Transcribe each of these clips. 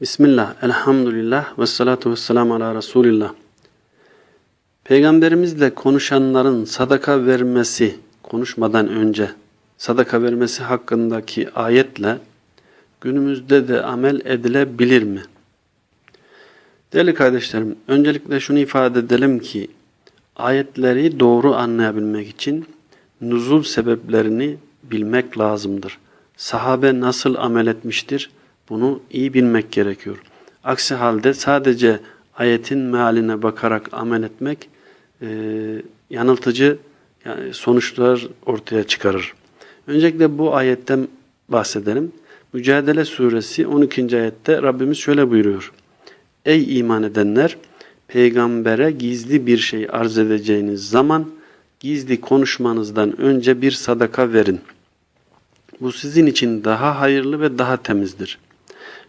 Bismillah, elhamdülillah ve salatu ve selamu ala Resulillah. Peygamberimizle konuşanların sadaka vermesi, konuşmadan önce sadaka vermesi hakkındaki ayetle günümüzde de amel edilebilir mi? Değerli kardeşlerim, öncelikle şunu ifade edelim ki ayetleri doğru anlayabilmek için nuzul sebeplerini bilmek lazımdır. Sahabe nasıl amel etmiştir? Bunu iyi bilmek gerekiyor. Aksi halde sadece ayetin mealine bakarak amel etmek e, yanıltıcı yani sonuçlar ortaya çıkarır. Öncelikle bu ayetten bahsedelim. Mücadele suresi 12. ayette Rabbimiz şöyle buyuruyor. Ey iman edenler! Peygambere gizli bir şey arz edeceğiniz zaman gizli konuşmanızdan önce bir sadaka verin. Bu sizin için daha hayırlı ve daha temizdir.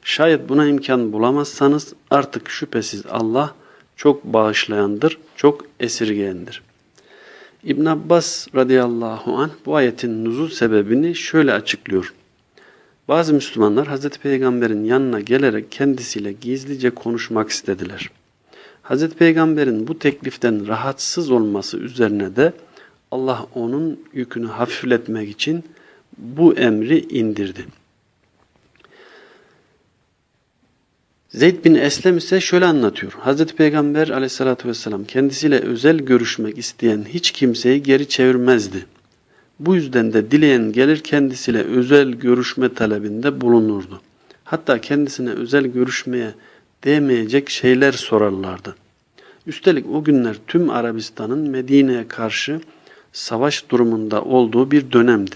Şayet buna imkan bulamazsanız artık şüphesiz Allah çok bağışlayandır, çok esirgeyendir. İbn Abbas radıyallahu anh bu ayetin nuzul sebebini şöyle açıklıyor. Bazı Müslümanlar Hz. Peygamber'in yanına gelerek kendisiyle gizlice konuşmak istediler. Hz. Peygamber'in bu tekliften rahatsız olması üzerine de Allah onun yükünü hafifletmek için bu emri indirdi. Zeyd bin Eslem ise şöyle anlatıyor. Hz. Peygamber aleyhissalatü vesselam kendisiyle özel görüşmek isteyen hiç kimseyi geri çevirmezdi. Bu yüzden de dileyen gelir kendisiyle özel görüşme talebinde bulunurdu. Hatta kendisine özel görüşmeye değmeyecek şeyler sorarlardı. Üstelik o günler tüm Arabistan'ın Medine'ye karşı savaş durumunda olduğu bir dönemdi.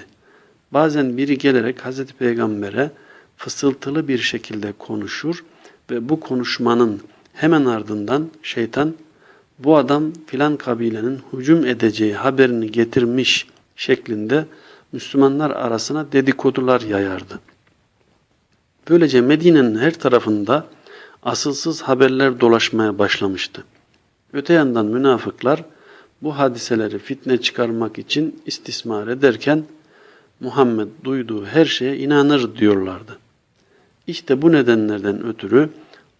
Bazen biri gelerek Hz. Peygamber'e fısıltılı bir şekilde konuşur ve bu konuşmanın hemen ardından şeytan bu adam filan kabilenin hücum edeceği haberini getirmiş şeklinde Müslümanlar arasına dedikodular yayardı. Böylece Medine'nin her tarafında asılsız haberler dolaşmaya başlamıştı. Öte yandan münafıklar bu hadiseleri fitne çıkarmak için istismar ederken Muhammed duyduğu her şeye inanır diyorlardı. İşte bu nedenlerden ötürü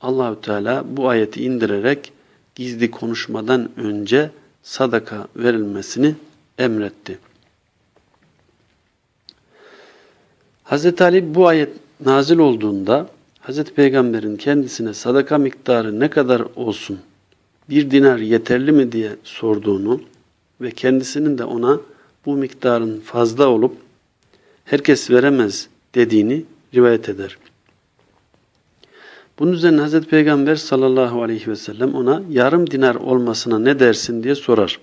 Allahü Teala bu ayeti indirerek gizli konuşmadan önce sadaka verilmesini emretti. Hz. Ali bu ayet nazil olduğunda Hz. Peygamber'in kendisine sadaka miktarı ne kadar olsun, bir dinar yeterli mi diye sorduğunu ve kendisinin de ona bu miktarın fazla olup herkes veremez dediğini rivayet eder. Bunun üzerine Hazreti Peygamber sallallahu aleyhi ve sellem ona yarım dinar olmasına ne dersin diye sorar.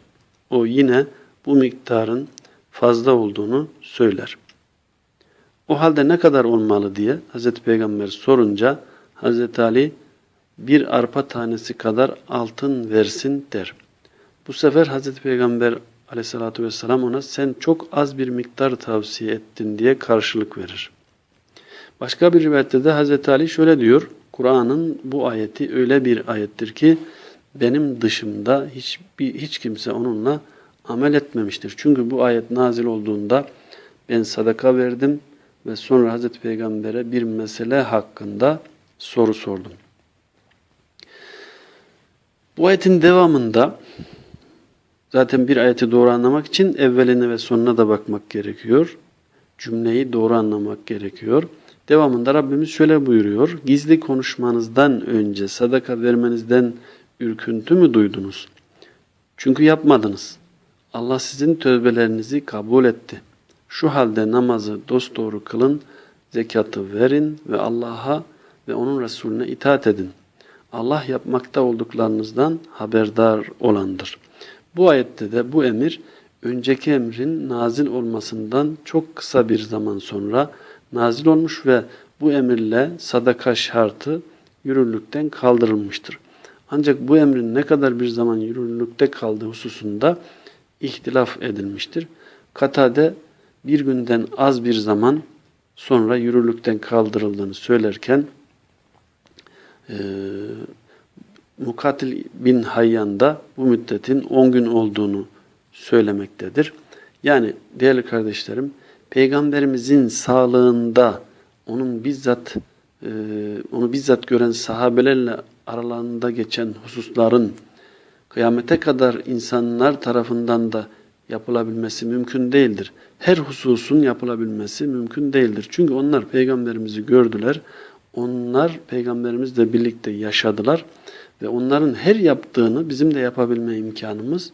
O yine bu miktarın fazla olduğunu söyler. O halde ne kadar olmalı diye Hazreti Peygamber sorunca Hazreti Ali bir arpa tanesi kadar altın versin der. Bu sefer Hazreti Peygamber aleyhissalatü vesselam ona sen çok az bir miktar tavsiye ettin diye karşılık verir. Başka bir rivayette de Hazreti Ali şöyle diyor. Kur'an'ın bu ayeti öyle bir ayettir ki benim dışımda hiçbir, hiç kimse onunla amel etmemiştir. Çünkü bu ayet nazil olduğunda ben sadaka verdim ve sonra Hazreti Peygamber'e bir mesele hakkında soru sordum. Bu ayetin devamında zaten bir ayeti doğru anlamak için evveline ve sonuna da bakmak gerekiyor. Cümleyi doğru anlamak gerekiyor. Devamında Rabbimiz şöyle buyuruyor. Gizli konuşmanızdan önce sadaka vermenizden ürküntü mü duydunuz? Çünkü yapmadınız. Allah sizin tövbelerinizi kabul etti. Şu halde namazı dosdoğru kılın, zekatı verin ve Allah'a ve onun Resulüne itaat edin. Allah yapmakta olduklarınızdan haberdar olandır. Bu ayette de bu emir önceki emrin nazil olmasından çok kısa bir zaman sonra nazil olmuş ve bu emirle sadaka şartı yürürlükten kaldırılmıştır. Ancak bu emrin ne kadar bir zaman yürürlükte kaldığı hususunda ihtilaf edilmiştir. Katade bir günden az bir zaman sonra yürürlükten kaldırıldığını söylerken e, Mukatil bin Hayyan da bu müddetin 10 gün olduğunu söylemektedir. Yani değerli kardeşlerim Peygamberimizin sağlığında onun bizzat e, onu bizzat gören sahabelerle aralarında geçen hususların kıyamete kadar insanlar tarafından da yapılabilmesi mümkün değildir. Her hususun yapılabilmesi mümkün değildir. Çünkü onlar peygamberimizi gördüler. Onlar peygamberimizle birlikte yaşadılar ve onların her yaptığını bizim de yapabilme imkanımız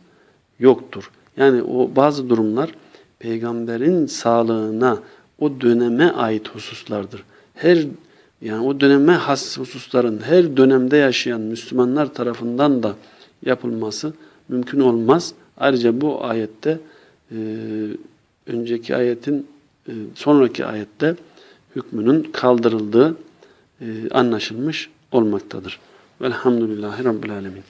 yoktur. Yani o bazı durumlar peygamberin sağlığına, o döneme ait hususlardır. Her yani o döneme has hususların her dönemde yaşayan Müslümanlar tarafından da yapılması mümkün olmaz. Ayrıca bu ayette e, önceki ayetin e, sonraki ayette hükmünün kaldırıldığı e, anlaşılmış olmaktadır. Velhamdülillahi Rabbil Alemin.